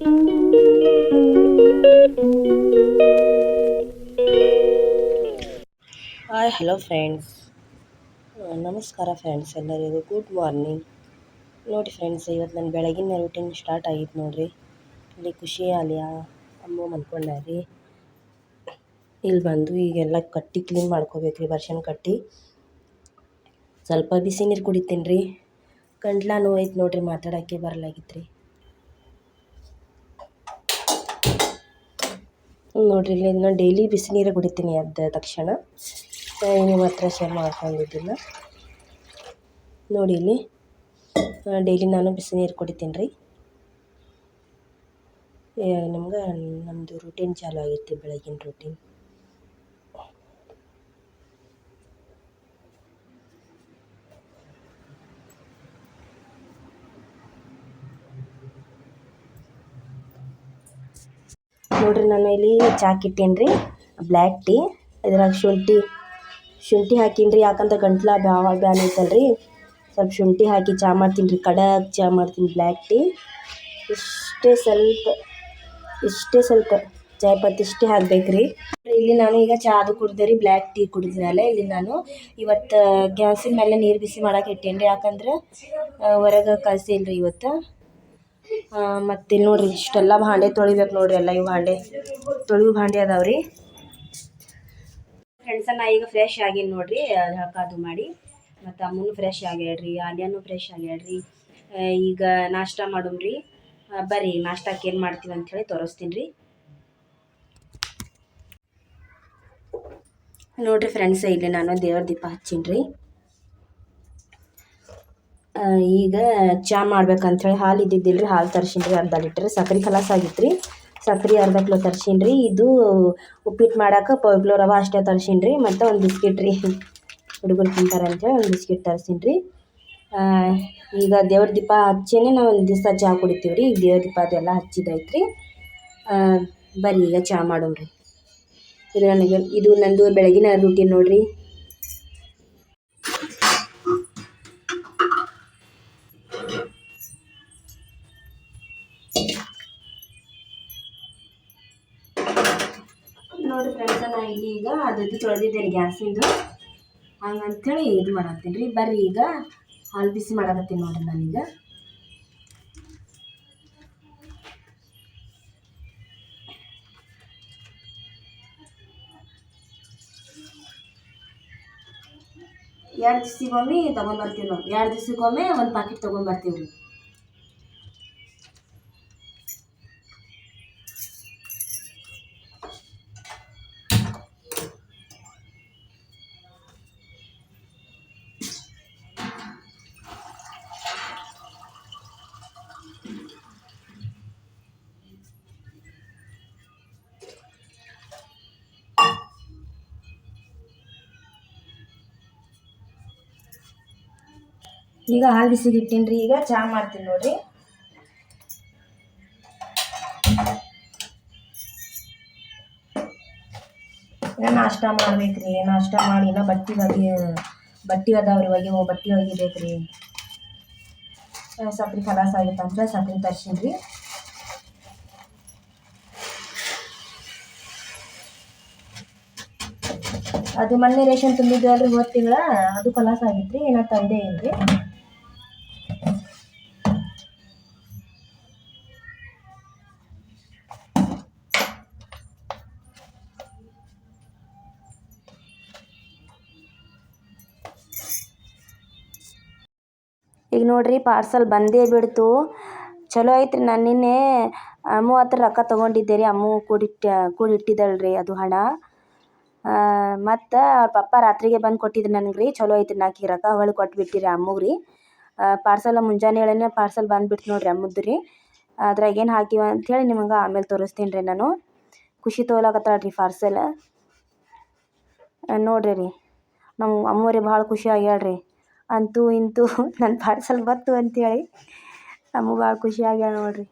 Hi hello friends ನಮಸ್ಕಾರ friends ಎಲ್ಲರಿಗೂ. Good morning ನೋಡಿ ಫ್ರೆಂಡ್ಸ್ ಇವತ್ತು ನನ್ನ ಬೆಳಗಿನ ರೂಟೀನ್ ಸ್ಟಾರ್ಟ್ ಆಗಿತ್ತು ನೋಡಿರಿ. ಇಲ್ಲಿ ಖುಷಿ ಆಲಿಯಾ ಅಮ್ಮ ರೀ ಇಲ್ಲಿ ಬಂದು ಈಗೆಲ್ಲ ಕಟ್ಟಿ ಕ್ಲೀನ್ ಮಾಡ್ಕೋಬೇಕು ರೀ ಬರ್ಷನ್ ಕಟ್ಟಿ. ಸ್ವಲ್ಪ ಬಿಸಿ ನೀರು ಕುಡಿತೀನಿ ರೀ ಗಂಟ್ಲ ನೋವು ನೋಡಿರಿ, ಮಾತಾಡೋಕ್ಕೆ ಬರಲಾಗಿತ್ತು ರೀ ನೋಡಿರಿ ಇಲ್ಲಿ ನಾನು ಡೈಲಿ ಬಿಸಿ ನೀರು ಕುಡಿತೀನಿ ಅದ ತಕ್ಷಣ. ನಿಮ್ಮ ಹತ್ರ ಶೇರ್ ಮಾಡ್ಕೊಂಡಿದ್ದಿಲ್ಲ ನೋಡಿ ಇಲ್ಲಿ ಡೈಲಿ ನಾನು ಬಿಸಿ ನೀರು ಕುಡಿತೀನಿ ರೀ. ನಮ್ಗೆ ನಮ್ಮದು ರೂಟೀನ್ ಚಾಲು ಆಗೈತಿ ಬೆಳಗಿನ ರೂಟೀನ್ ನೋಡಿರಿ ನಾನು ಇಲ್ಲಿ ಚಾಕ್ ಇಟ್ಟೀನಿ ರೀ, ಬ್ಲ್ಯಾಕ್ ಟೀ, ಇದ್ರಾಗ ಶುಂಠಿ ಶುಂಠಿ ಹಾಕೀನಿ ರೀ, ಯಾಕಂದ್ರೆ ಗಂಟ್ಲ ಭಾಳ ಬ್ಯಾನ್ ಐತಲ್ಲ ರೀ ಸ್ವಲ್ಪ ಶುಂಠಿ ಹಾಕಿ ಚಹಾ ಮಾಡ್ತೀನಿ ರೀ ಕಡಕ್ ಚಹಾ ಮಾಡ್ತೀನಿ ಬ್ಲ್ಯಾಕ್ ಟೀ, ಇಷ್ಟೇ ಸ್ವಲ್ಪ ಇಷ್ಟೇ ಸ್ವಲ್ಪ ಚಾಯ್ ಪತ್ತಿ ಇಷ್ಟೇ ಹಾಕ್ಬೇಕು ರೀ. ಇಲ್ಲಿ ನಾನು ಈಗ ಚಾದು ಕುಡ್ದೆ ರೀ, ಬ್ಲ್ಯಾಕ್ ಟೀ ಕುಡಿದ್ರಲ್ಲೇ ಇಲ್ಲಿ ನಾನು ಇವತ್ತು, ಗ್ಯಾಸಿನ ಮೇಲೆ ನೀರು ಬಿಸಿ ಮಾಡಕ್ಕೆ ಇಟ್ಟೇನಿ ರೀ, ಯಾಕಂದ್ರೆ ಹೊರಗೆ ಕಳ್ಸಿಲ್ಲ ರೀ ಇವತ್ತು. ಮತ್ತು ಇಲ್ಲಿ ನೋಡಿರಿ, ಇಷ್ಟೆಲ್ಲ ಭಾಂಡೆ ತೊಳಿಬೇಕು ನೋಡಿರಿ ಎಲ್ಲ ಇವು ಭಾಂಡೆ. ತೊಳೆಯೋ ಭಾಂಡೆ ಅದಾವೆ ರೀ. ಫ್ರೆಂಡ್ಸ ನಾ ಈಗ ಫ್ರೆಶ್ ಆಗೀನಿ ನೋಡಿರಿ, ಅದು ಮಾಡಿ. ಮತ್ತು ಅಮ್ಮನೂ ಫ್ರೆಶ್ ಆಗ್ಯಾಡ್ರಿ ಆಲ್ಯಾನೂ ಫ್ರೆಶ್ ಆಗ್ಯಾಡ್ರಿ ಈಗ ನಾಷ್ಟ ಮಾಡೋಣ್ರಿ ಬರ್ರಿ ನಾಷ್ಟಕ್ಕೆ ಏನು ಮಾಡ್ತೀವಿ ಅಂಥೇಳಿ ತೋರಿಸ್ತೀನಿ ರೀ. ನೋಡಿರಿ ಫ್ರೆಂಡ್ಸ್ ಇಲ್ಲಿ ನಾನು ದೇವ್ರ ದೀಪ ಹಚ್ಚೀನಿ ರೀ ಈಗ ಚಹಾ ಮಾಡ್ಬೇಕಂಥೇಳಿ ಹಾಲು ಇದ್ದಿದ್ದಿಲ್ಲ ರೀ ಹಾಲು ತರ್ಸೀನಿ ಅರ್ಧ ಲೀಟ್ರ್. ಸಕ್ರೆ ಖಲಾಸ್ ಆಗಿತ್ತು ರೀ ಸಕ್ರೆ ಅರ್ಧ ಕಿಲೋ ತರ್ಸೀನಿ ರೀ ಇದು ಉಪ್ಪಿಟ್ಟು ಮಾಡಕ್ಕೆ ಕಿಲೋ ರವೆ ಅಷ್ಟೇ ತರ್ಸೀನಿ ಮತ್ತು ಒಂದು ಬಿಸ್ಕಿಟ್ ರೀ. ಹುಡುಗರು ತಿಂತಾರೆ ಅಂತೇಳಿ ಒಂದು ಬಿಸ್ಕಿಟ್ ತರ್ಸೀನಿ ರೀ ಈಗ ದೇವ್ರ ದೀಪ ಹಚ್ಚೇನೆ ನಾವು ಒಂದು ದಿವಸ ಚಹಾ ಕುಡಿತೀವಿ ರೀ ಈಗ ದೇವ್ರ ದೀಪ ಅದೆಲ್ಲ ಹಚ್ಚಿದೈತೆ ರೀ ಬರ್ರಿ ಈಗ ಚಹಾ ಮಾಡೋಣ ರೀ ಇದು ನನಗೆ, ಇದು ನಂದು ಬೆಳಗಿನ ರೂಟೀನ್ ನೋಡಿರಿ. ನೋಡಿ ಫ್ರೆಂಡ್ಸ ನಾ ಇಲ್ಲಿ ಈಗ ಅದು ತೊಳೆದಿದ್ದೇನೆ ಗ್ಯಾಸಿಂದು ಹಂಗಂತೇಳಿ ಇದು ಮಾಡತ್ತೀನಿ ರೀ. ಬರ್ರಿ ಈಗ ಹಾಲು ಬಿಸಿ ಮಾಡಕತ್ತೀನಿ ನೋಡಿರಿ ನಾನೀಗ. ಎರಡು ದಿವ್ಸಕ್ಕೊಮ್ಮೆ ತೊಗೊಂಬರ್ತೀವಿ ನಾವು ಎರಡು ದಿವ್ಸಕ್ಕೊಮ್ಮೆ ಒಂದು ಪಾಕಿಟ್ ತೊಗೊಂಬರ್ತೀವಿ ರೀ. ಈಗ ಹಾಲು ಬಿಸಿಗೆ ಇಟ್ಟೀನಿ ರೀ, ಈಗ ಚಹಾ ಮಾಡ್ತೀನಿ ನೋಡಿರಿ. ನಾಷ್ಟ ಮಾಡ್ಬೇಕು ರೀ ನಾಷ್ಟ ಮಾಡಿ ಇನ್ನ ಬಟ್ಟೆ ಒಗಿ, ಬಟ್ಟೆ ಅದಾವ್ರಿ, ಒಗಿ ಬಟ್ಟೆ ಒಗಿಬೇಕು ರೀ ಸಪ್ರಿ ಖಲಾಸ್ ಆಗಿತ್ತು ಅಂದ್ರೆ ಸಪ್ರಿ ತರ್ಸೀನಿ ರೀ. ಅದು ಮೊನ್ನೆ ರೇಷನ್ ತುಂಬಿದ್ವಿ ಅಲ್ರಿ ತಿಂಗಳ, ಅದು ಖಲಾಸ್ ಆಗಿತ್ತು ರೀ ತಂದೆ ಇಲ್ರಿ. ಈಗ ನೋಡ್ರಿ ಪಾರ್ಸಲ್ ಬಂದೇ ಬಿಡ್ತು. ಚಲೋ ಐತ್ರಿ ನಾನು ನಿನ್ನೆ ಅಮ್ಮು ಹತ್ರ ರೊಕ್ಕ ತೊಗೊಂಡಿದ್ದೆ ರೀ ಅಮ್ಮು ಕೂಡಿಟ್ಟ ಕೂಡಿಟ್ಟಿದ್ದಳ್ರಿ ಅದು ಹಣ. ಮತ್ತು ಅವ್ರ ಪಪ್ಪ ರಾತ್ರಿಗೆ ಬಂದು ಕೊಟ್ಟಿದ್ರು ನನಗೆ ರೀ, ಚಲೋ ಐತ್ರಿ ನಾಲ್ಕು ರೊಕ್ಕ ಹೊಳ್ಳಿ ಕೊಟ್ಬಿಟ್ಟಿರಿ ಅಮ್ಮಗೆ ರೀ. ಪಾರ್ಸಲ್ ಮುಂಜಾನೆ ಹೇಳೇನೆ ಪಾರ್ಸಲ್ ಬಂದುಬಿಟ್ಟು ನೋಡಿರಿ ಅಮ್ಮದ್ದು ರೀ. ಅದ್ರಾಗ ಏನು ಹಾಕಿವ ಅಂಥೇಳಿ ನಿಮಗೆ ಆಮೇಲೆ ತೋರಿಸ್ತೀನಿ ರೀ ನಾನು. ಖುಷಿ ರೀ ಪಾರ್ಸಲ್. ನೋಡಿರಿ ರೀ. ನಮ್ಮ ಅಮ್ಮವ್ರಿಗೆ ಭಾಳ ಖುಷಿ ಆಗ್ಯಾಳ್ರಿ ಅಂತೂ ಇಂತೂ ನನ್ನ ಪಾರ್ಸಲ್ ಬಂತು ಅಂಥೇಳಿ ನಮಗೆ ಭಾಳ ಖುಷಿ ಆಗ್ಯಾಳ ನೋಡಿರಿ.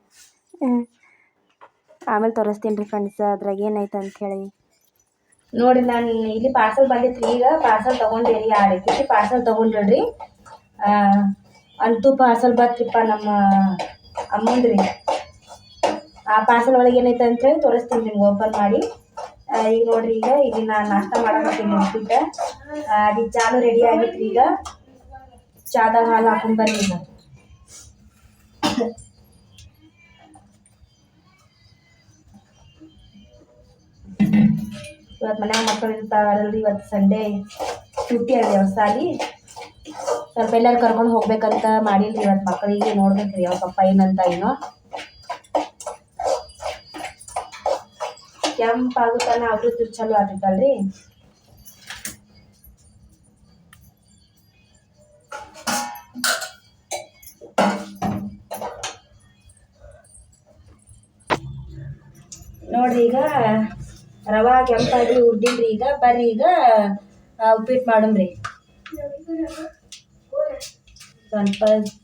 ಆಮೇಲೆ ತೋರಿಸ್ತೀನಿ ರೀ ಫ್ರೆಂಡ್ಸ್ ಅದ್ರಾಗ ಏನಾಯ್ತು ಅಂಥೇಳಿ ನೋಡಿ ನಾನು ಇಲ್ಲಿ ಪಾರ್ಸಲ್ ಬಂದಿತ್ತು ಈಗ ಪಾರ್ಸಲ್ ತೊಗೊಂಡೆ ರೀ ಎರಡು ಖುಷಿ ಪಾರ್ಸಲ್ ತೊಗೊಂಡ್ರಿ ಅಂತೂ ಪಾರ್ಸಲ್ ಬತ್ರಿಪ್ಪ ನಮ್ಮ ಅಮ್ಮಂದ್ರಿ ಆ ಪಾರ್ಸಲ್ ಒಳಗೆ ಏನೈತೆ ಅಂತೇಳಿ ತೋರಿಸ್ತೀನಿ ನಿಮ್ಗೆ ಓಪನ್ ಮಾಡಿ. ಈಗ ನೋಡ್ರಿ ಈಗ ಇಲ್ಲಿ ನಾನು ನಾಷ್ಟ ಮಾಡಕತ್ತೀನಿ ಉಪ್ಪಿಟ್ಟು ಅದು ಚಾನು ರೆಡಿ ಆಗಿತ್ತು ಈಗ. ಚಾದಾಗ ಹಾಲು ಹಾಕೊಂಡ್ ಬರ್ರಿ ಈಗ ಇವತ್ತು ಮನ್ಯಾಗ ಮಕ್ಕಳು ಇರ್ತಾರಲ್ರಿ ಇವತ್ತು ಸಂಡೇ छुट्टी ಅದ ಸಾಲಿ ಸ್ವಲ್ಪ ಎಲ್ಲಾರು ಕರ್ಕೊಂಡು ಹೋಗ್ಬೇಕಂತ ಮಾಡಿಲ್ರಿ ಇವತ್ತು ಮಕ್ಕಳಿಗೆ ನೋಡ್ಬೇಕ್ರಿ ಅವ್ರ ಪಪ್ಪ ಏನಂತ ಏನೋ ಕೆಂಪಾಗುತ್ತಾನ ಅವ್ರದ್ದು ಚಲೋ ಆಗ್ತೈತಲ್ರಿ ನೋಡ್ರಿ ಈಗ ರವಾ ಕೆಂಪಾಗಿ ಉದ್ದಿನ್ರಿ ಈಗ. ಬರ್ರಿ ಈಗ ಉಪ್ಪಿಟ್ಟು ಮಾಡಮ್ರಿ. ಸ್ವಲ್ಪ ಸಾಸಿ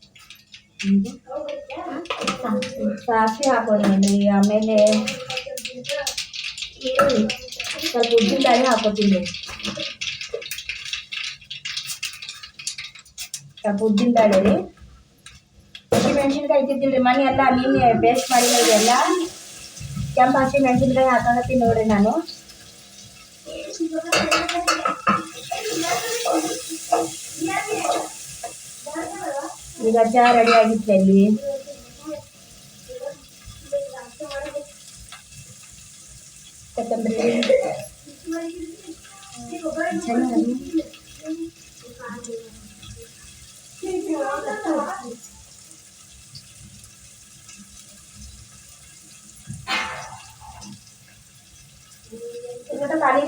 ಸಾಸಿವೆ ಹಾಕೋದ್ರಿ ಆಮೇಲೆ ಸ್ವಲ್ಪ ಉದ್ದಿನ ಬೇಳೆ ಹಾಕೋತೀನಿ ಸ್ವಲ್ಪ ಉದ್ದಿನ ಬೇಳೆ ರೀ ಮೆಣಸಿನ್ಕಾಯಿ ಇದ್ದಿದ್ದಿಲ್ಲ ರೀ ಮನೆ ಎಲ್ಲ ನಿನ್ನೆ ಪೇಸ್ಟ್ ಮಾಡಿಲ್ಲ ಇದೆಲ್ಲ ಕೆಂಪು ಹಸಿ ಮೆಣಸಿನ್ಕಾಯಿ ಹಾಕಕತ್ತೀನಿ ನೋಡ್ರಿ ನಾನು ಈಗ ಚಹಾ ರೆಡಿ ಆಗಿತ್ತು ಅಲ್ಲಿ ಕೊತ್ತಂಬರಿ ಇದಕ್ಕೆ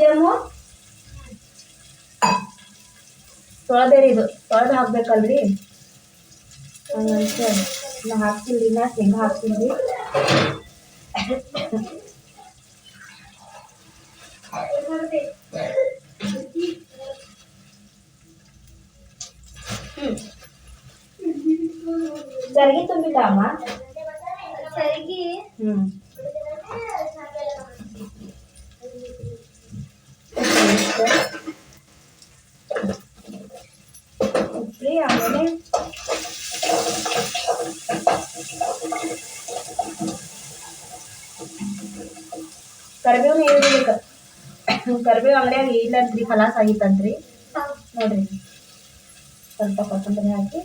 ಕಾಲಿದೇಮು ತೊಳೆದೇರಿ ಇದು ತೊಳೆದು ಹಾಕ್ಬೇಕಲ್ರಿ ಹಂಗಂತ ನಾ ಹಾಕ್ತಿಲ್ರಿ ನಾ ಶೇಂಗಾ ಹಾಕ್ತೀನಿ ಜರ್ಗಿ ತುಂಬಿಲ್ಲ ಅಮ್ಮ ಕರಿಬೇವು ಇರ್ಬೇಕು. ಕರಿಬೇವು ಅಂಗಡಿಯಾಗ ಇಲ್ಲಂತ್ರಿ ಖಲಾಸ್ ಆಗಿತ್ತಂತ್ರಿ ನೋಡ್ರಿ. ಸ್ವಲ್ಪ ಕೊತ್ತಂಬರಿ ಹಾಕಿ,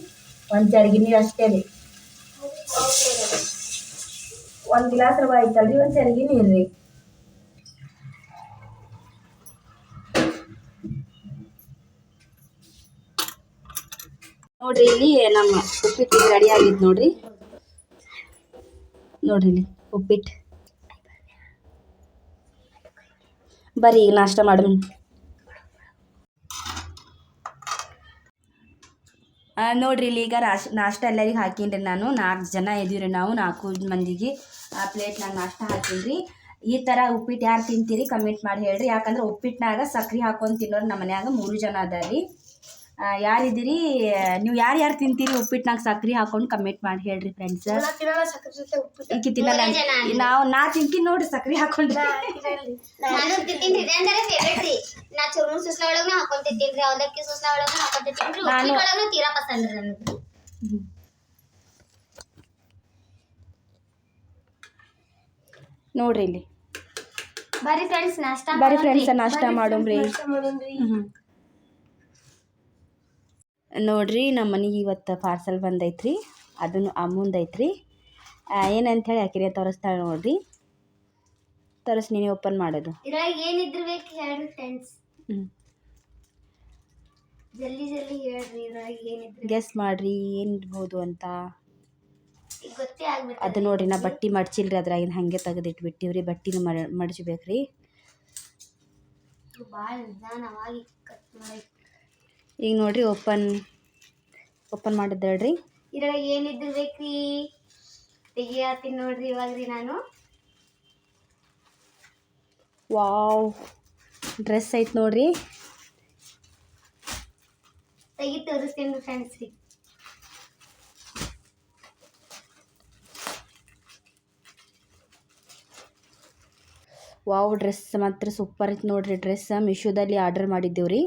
ಒಂದು ಜರ್ಗಿ ನೀರು ಅಷ್ಟೇ ರೀ. ಒಂದು ಗ್ಲಾಸ್ ರವೆ ಐತಲ್ರಿ ಒಂದು ಜರ್ಗಿ ನೀರು ರೀ. ನೋಡ್ರಿ, ಇಲ್ಲಿ ನಮ್ಮ ಉಪ್ಪಿಟ್ಟು ರೆಡಿ ಆಗಿತ್ತು ನೋಡ್ರಿ. ನೋಡ್ರಿ ಇಲ್ಲಿ ಉಪ್ಪಿಟ್ಟು. ಬರ್ರಿ ಈಗ ನಾಷ್ಟ ಮಾಡೋಣ ಆ, ನೋಡ್ರಿ ಇಲ್ಲಿ ಈಗ ರಾಶ್ ನಾಷ್ಟ ಎಲ್ಲರಿಗೆ ಹಾಕೀನಿ ರೀ ನಾನು. ನಾಲ್ಕು ಜನ ಇದೀವಿ ನಾವು ನಾಲ್ಕು ಮಂದಿಗೆ. ಆ ಪ್ಲೇಟ್ನಾಗ ನಾಷ್ಟ ಹಾಕೀನಿ ಈ ಥರ ಉಪ್ಪಿಟ್ಟು ಯಾರು ತಿಂತೀರಿ ಕಮೆಂಟ್ ಮಾಡಿ ಹೇಳ್ರಿ. ಯಾಕಂದ್ರೆ ಉಪ್ಪಿಟ್ಟಿನಾಗ ಸಕ್ರೆ ಹಾಕೊಂಡು ತಿನ್ನೋರು ನಮ್ಮ ಮನ್ಯಾಗ ಮೂರು ಜನ ಅದಾರಿ. ಯಾರಿದ್ದೀರಿ? ನೀವು ಯಾರು ಯಾರು ತಿಂತೀರಿ? ಉಪ್ಪಿಟ್ಟಿನಾಗ ಸಕ್ರೆ ಹಾಕೊಂಡು ಕಮೆಂಟ್ ಮಾಡಿ ಹೇಳ್ರಿ ಫ್ರೆಂಡ್ಸ್ ಈಕಿ ತಿನ್ನಲ್ಲ ನಾವು ನಾ ತಿಂತೀನಿ ನೋಡ್ರಿ ಸಕ್ರೆ ಹಾಕೊಂಡ್ರೆ ನಾನು ತಿಂತೀನಿ ಇದೆ ಅಂದ್ರೆ ಫೇವ್ರೇಟ್ ರೀ. ನಾ ಚುರ್ಮುರ್ ಸುಸ್ಲ ಒಳಗೂ ಹಾಕೊಂತಿದ್ದೀನಿ ರೀ. ಅವಲಕ್ಕಿ ಸುಸ್ಲ ಒಳಗೂ ಹಾಕೊಂಡ್ ತಿಂತೀನಿ ನಾನು- ಉಪ್ಪಿಟ್ಟು ತೀರಾ ಪಸಂದ್ ರೀ ನನಗೆ. ನೋಡ್ರಿ ಇಲ್ಲಿ. ಬರ್ರಿ ಫ್ರೆಂಡ್ಸ್ ನಾಷ್ಟ ಬರ್ರಿ ಫ್ರೆಂಡ್ಸ್ ನಾಷ್ಟ ಮಾಡೋಮ್ರಿ ಹ್ಮ್. ನೋಡ್ರಿ ನಮ್ಮ ಮನೆಗೆ ಇವತ್ತು ಪಾರ್ಸಲ್ ಬಂದೈತ್ರಿ. ಅದನ್ನು ಏನಂತ ಹೇಳಿ ಆಕಿನೇ ತೋರಿಸ್ತಾಳೆ ನೋಡ್ರಿ. ತೋರಿಸ್ ನೀನೇ ಓಪನ್ ಮಾಡೋದು. ಇದ್ರೊಳಗೆ ಏನಿದ್ರು ಬೇಕು ಹೇಳ್ರಿ ಫ್ರೆಂಡ್ಸ್ ಹ್ಞೂ ಜಲ್ದಿ ಜಲ್ದಿ ಹೇಳ್ರಿ ಇದ್ರೊಳಗೆ ಏನಿದ್ರು ಗೆಸ್ ಮಾಡ್ರಿ ಏನಿರ್ಬೋದು ಅಂತ. ಈಗ ಗೊತ್ತೇ ಆಗ್ಬಿಟ್ಟು ಅದು ನೋಡ್ರಿ ನಾ ಬಟ್ಟಿ ಮಡ್ಚಿಲ್ರಿ ಅದ್ರಾಗಿನ ಹಾಗೆ ತೆಗೆದಿಟ್ಬಿಟ್ಟಿವ್ರಿ. ಬಟ್ಟಿನ ಮಡ ಮಡ್ಚ್ಬೇಕ್ರಿ. ಭಾಳ ನಿಧಾನವಾಗಿ ಕಟ್ ಮಾಡಿ. ಈಗ ನೋಡ್ರಿ ಓಪನ್ ಓಪನ್ ಮಾಡಿದ್ದೇಳ್ರಿ ಇದ್ರೊಳಗೆ ಏನಿದ್ರು ಬೇಕ್ರಿ? ತೆಗಿಯಾತೀನಿ ನೋಡ್ರಿ ಇವಾಗ ರೀ ನಾನು. ವಾವ್ ಡ್ರೆಸ್ ಐತೆ ನೋಡ್ರಿ. ತೆಗಿ ತೋರಿಸ್ತೀನಿ ಫ್ರೆಂಡ್ಸ್ ರೀ ವಾವ್ ಡ್ರೆಸ್ ಮಾತ್ರ ಸೂಪರ್ ಐತೆ ನೋಡ್ರಿ. ಡ್ರೆಸ್ ಮಿಶೋದಲ್ಲಿ ಆರ್ಡರ್ ಮಾಡಿದ್ದೇವ್ರಿ.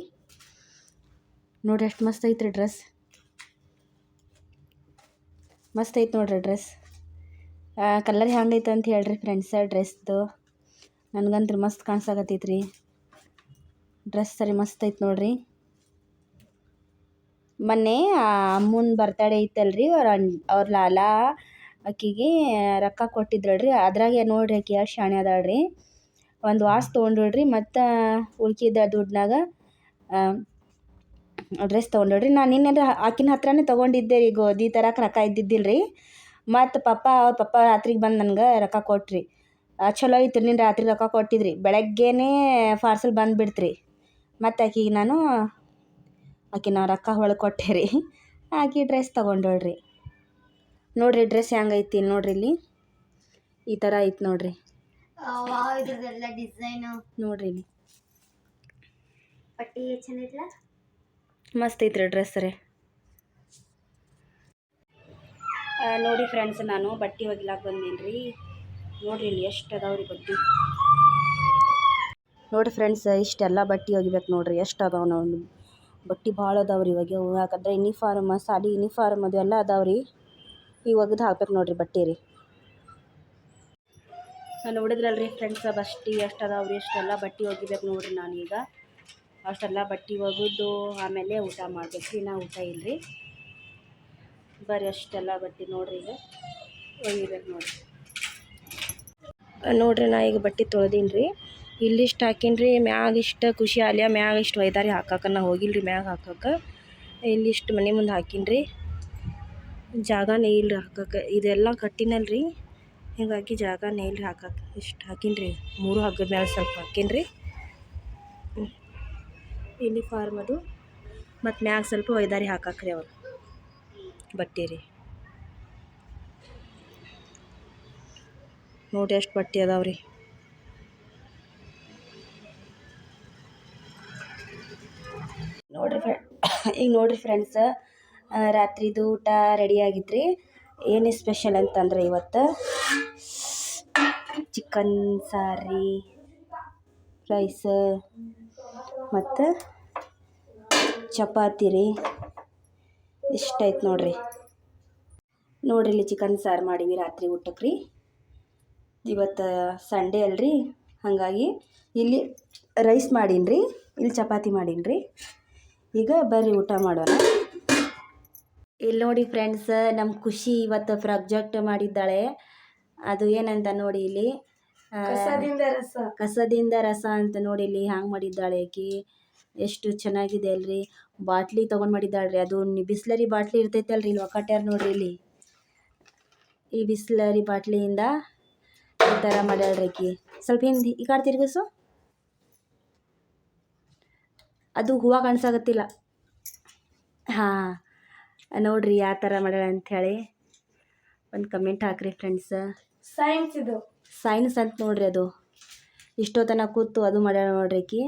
ನೋಡ್ರಿ ಎಷ್ಟು ಮಸ್ತ್ ಐತ್ರಿ ಡ್ರೆಸ್. ಮಸ್ತ್ ಐತೆ ನೋಡ್ರಿ ಡ್ರೆಸ್. ಕಲರ್ ಹೆಂಗೈತೆ ಅಂತ ಹೇಳ್ರಿ ಫ್ರೆಂಡ್ಸ ಡ್ರೆಸ್ದು. ನನಗಂತೂ ಮಸ್ತ್ ಕಾಣಿಸಾಕತ್ತೈತ್ರಿ. ಡ್ರೆಸ್ ಸರಿ ಮಸ್ತ್ ಐತೆ ನೋಡ್ರಿ. ಮೊನ್ನೆ ಅಮ್ಮನ ಬರ್ತಡೇ ಐತಲ್ರಿ, ಅವ್ರ ಅವ್ರ ಲಾಲಾ ಆಕಿಗೆ ರೊಕ್ಕ ಕೊಟ್ಟಿದ್ರಲ್ರಿ, ಅದ್ರಾಗೆ ನೋಡ್ರಿ ಆಕೆ ಎಷ್ಟು ಶಾಣೆ ಅದಾಳ್ರಿ. ಒಂದು ವಾಸ್ ತೊಗೊಂಡ್ರಿ ಮತ್ತು ಉಳ್ಕಿದ ದುಡ್ಡನ್ನಾಗ ಡ್ರೆಸ್ ತೊಗೊಂಡ್ರಿ ನಾನು ನಿನ್ನೆ ಆಕಿನ ಹತ್ರನೇ ತೊಗೊಂಡಿದ್ದೆ ರೀ. ಗೋಧಿ ತರಕ್ಕೆ ರೊಕ್ಕ ಇದ್ದಿದ್ದಿಲ್ಲ ರೀ ಮತ್ತು ಪಪ್ಪ ಅವ್ರ ಪಪ್ಪ ರಾತ್ರಿಗೆ ಬಂದು ನನಗೆ ರೊಕ್ಕ ಕೊಟ್ರಿ. ಚಲೋ ಐತ್ರಿ ನಿನ್ನ ರಾತ್ರಿ ರೊಕ್ಕ ಕೊಟ್ಟಿದ್ರಿ. ಬೆಳಗ್ಗೆನೇ ಪಾರ್ಸಲ್ ಬಂದುಬಿಡ್ತ್ರಿ. ಮತ್ತು ಆಕಿಗೆ ನಾನು ಆಕಿ ನಾವು ರೊಕ್ಕ ಹೊಳಗೆ ಕೊಟ್ಟೆ ರೀ. ಆಕಿ ಡ್ರೆಸ್ ತೊಗೊಂಡೋಳ್ರಿ. ನೋಡ್ರಿ ಡ್ರೆಸ್ ಹೆಂಗೈತಿ ನೋಡ್ರಿ ಇಲ್ಲಿ. ಈ ಥರ ಐತಿ ನೋಡ್ರಿ. ನೋಡ್ರಿ ಇಲ್ಲಿ. ಮಸ್ತ್ ಐತ್ರಿ ಡ್ರೆಸ್ ರೀ. ನೋಡಿ ಫ್ರೆಂಡ್ಸ್ ನಾನು ಬಟ್ಟೆ ಒಗಿಲಾಕ ಬಂದೀನಿ ರೀ ನೋಡ್ರಿ ಇಲ್ಲಿ ಎಷ್ಟು ಅದಾವ ರೀ ಬಟ್ಟೆ. ನೋಡಿ ಫ್ರೆಂಡ್ಸ್ ಇಷ್ಟೆಲ್ಲ ಬಟ್ಟೆ ಒಗಿಬೇಕು ನೋಡ್ರಿ, ಎಷ್ಟು ಅದಾವ ನಾವು ಬಟ್ಟೆ ಭಾಳ ಅದಾವ ಇವಾಗ. ಯಾಕಂದ್ರೆ ಯೂನಿಫಾರ್ಮ್ ಸಾಲಿ ಯೂನಿಫಾರ್ಮ್ ಅದು ಎಲ್ಲ ಅದಾವ ರೀ ಈಗ ಒಗ್ದು ಹಾಕ್ಬೇಕು ನೋಡ್ರಿ ಬಟ್ಟೆ ರೀ. ನೋಡಿದ್ರಲ್ರಿ ಫ್ರೆಂಡ್ಸ್ ಬಸ್ಟಿ ಎಷ್ಟು ಅದಾವ ರೀ ಬಟ್ಟಿ ಬಟ್ಟೆ ಒಗಿಬೇಕು ನೋಡ್ರಿ ನಾನೀಗ. ಅಷ್ಟೆಲ್ಲ ಬಟ್ಟೆ ಒಗೆದು ಆಮೇಲೆ ಊಟ ಮಾಡಬೇಕು. ನಾ ಊಟ ಇಲ್ರಿ. ಬರೀ ಅಷ್ಟೆಲ್ಲ ಬಟ್ಟೆ ನೋಡ್ರಿ ಈಗ. ಒಗಿಬೇಕು ನೋಡಿರಿ. ನೋಡ್ರಿ ನಾ ಈಗ ಬಟ್ಟೆ ತೊಳೆದೀನಿ ರೀ ಇಲ್ಲಿಷ್ಟು ಹಾಕೀನಿ ರೀ ಮ್ಯಾಗ ಇಷ್ಟು ಖುಷಿ ಆಲ್ಯ ಮ್ಯಾಗ ಇಷ್ಟು ಒಯ್ದಾರಿ ಹಾಕಕ್ಕೆ ನಾ ಹೋಗಿಲ್ಲ ರೀ ಮ್ಯಾಗ ಹಾಕಕ್ಕೆ ಇಲ್ಲಿಷ್ಟು ಮನೆ ಮುಂದೆ ಹಾಕೀನಿ ರೀ ಜಾಗನೇ ಇಲ್ಲ ಹಾಕಕ್ಕೆ ಇದೆಲ್ಲ ಕಟ್ಟಿನಲ್ಲ ರೀ ಹೀಗಾಗಿ ಜಾಗನೇ ಇಲ್ಲ ಹಾಕಕ್ಕೆ ಇಷ್ಟು ಹಾಕೀನಿ ರೀ ಮೂರು ಹಗ್ಗದ ಮ್ಯಾಲೆ ಸ್ವಲ್ಪ ಹಾಕೀನಿ ರೀ ಯೂನಿಫಾರ್ಮ್ ಅದು. ಮತ್ತು ಮ್ಯಾಗ ಸ್ವಲ್ಪ ಒಯ್ದಾರಿ ಹಾಕಾಕ್ರಿ ಅವರು. ಬಟ್ಟೆ ರೀ. ನೋಡಿ ಎಷ್ಟು ಬಟ್ಟೆ ಅದಾವ್ರಿ ನೋಡ್ರಿ ಫ್ರೆ, ಈಗ ನೋಡ್ರಿ ಫ್ರೆಂಡ್ಸ್ ರಾತ್ರಿದು ಊಟ ರೆಡಿ ಆಗಿದ್ರಿ ಏನು ಸ್ಪೆಷಲ್ ಅಂತಂದ್ರೆ ಇವತ್ತು? ಚಿಕನ್ ಸಾರಿ, ರೈಸ್ ಮತ್ತು ಚಪಾತಿ ರೀ. ಇಷ್ಟಾಯ್ತು ನೋಡ್ರಿ. ನೋಡ್ರಿ ಇಲ್ಲಿ ಚಿಕನ್ ಸಾರು ಮಾಡೀವಿ ರಾತ್ರಿ ಊಟಕ್ಕೆ ರೀ. ಇವತ್ತು ಸಂಡೇ ಅಲ್ರಿ. ಹಾಗಾಗಿ ಇಲ್ಲಿ ರೈಸ್ ಮಾಡೀನಿ ರೀ. ಇಲ್ಲಿ ಚಪಾತಿ ಮಾಡೀನಿ ರೀ. ಈಗ ಬರ್ರಿ ಊಟ ಮಾಡೋಣ. ಇಲ್ಲಿ ನೋಡಿ ಫ್ರೆಂಡ್ಸ್ ನಮ್ಮ ಖುಷಿ ಇವತ್ತು ಪ್ರಾಜೆಕ್ಟ್ ಮಾಡಿದ್ದಾಳೆ. ಅದು ಏನಂತ ನೋಡಿ ಇಲ್ಲಿ. ಆ, ರಸ. ಕಸದಿಂದ ರಸ ಅಂತ ನೋಡಿ ಇಲ್ಲಿ ಹ್ಯಾಂಗೆ ಮಾಡಿದ್ದಾಳೆ ಆಕಿ. ಎಷ್ಟು ಚೆನ್ನಾಗಿದೆ ಅಲ್ರಿ. ಬಾಟ್ಲಿ ತಗೊಂಡ್ ಮಾಡಿದ್ದಾಳೆ ರೀ ಅದು ಬಿಸ್ಲರಿ ಬಾಟ್ಲಿ ಇರ್ತೈತಲ್ರಿ ಇಲ್ಲಿ ಒಕ್ಕಟ್ಯಾರ ನೋಡ್ರಿ ಇಲ್ಲಿ. ಈ ಬಿಸ್ಲರಿ ಬಾಟ್ಲಿಯಿಂದ ಈ ಥರ ಮಾಡ್ಯಾಳ್ರಿ ಆಕಿ. ಸ್ವಲ್ಪ ಹಿಂದೆ ಈ ಕಾಡ್ ತಿರ್ಗಿಸು. ಅದು ಹೂವು ಕಾಣಿಸಾಗತ್ತಿಲ್ಲ. ಹಾಂ ನೋಡ್ರಿ ಯಾವ ಥರ ಮಾಡ್ಯಾಳ ಹೇಳಿ. ಒಂದು ಕಮೆಂಟ್ ಹಾಕ್ರಿ ಫ್ರೆಂಡ್ಸ್ ಸೈನ್ಸ್ ಇದು. ಸೈನ್ಸ್ ಅಂತ ನೋಡ್ರಿ ಅದು. ಇಷ್ಟೊತ್ತನ ಕೂತು ಅದು ಮಾಡ್ಯಾಳ ನೋಡ್ರಿ ಆಕಿ.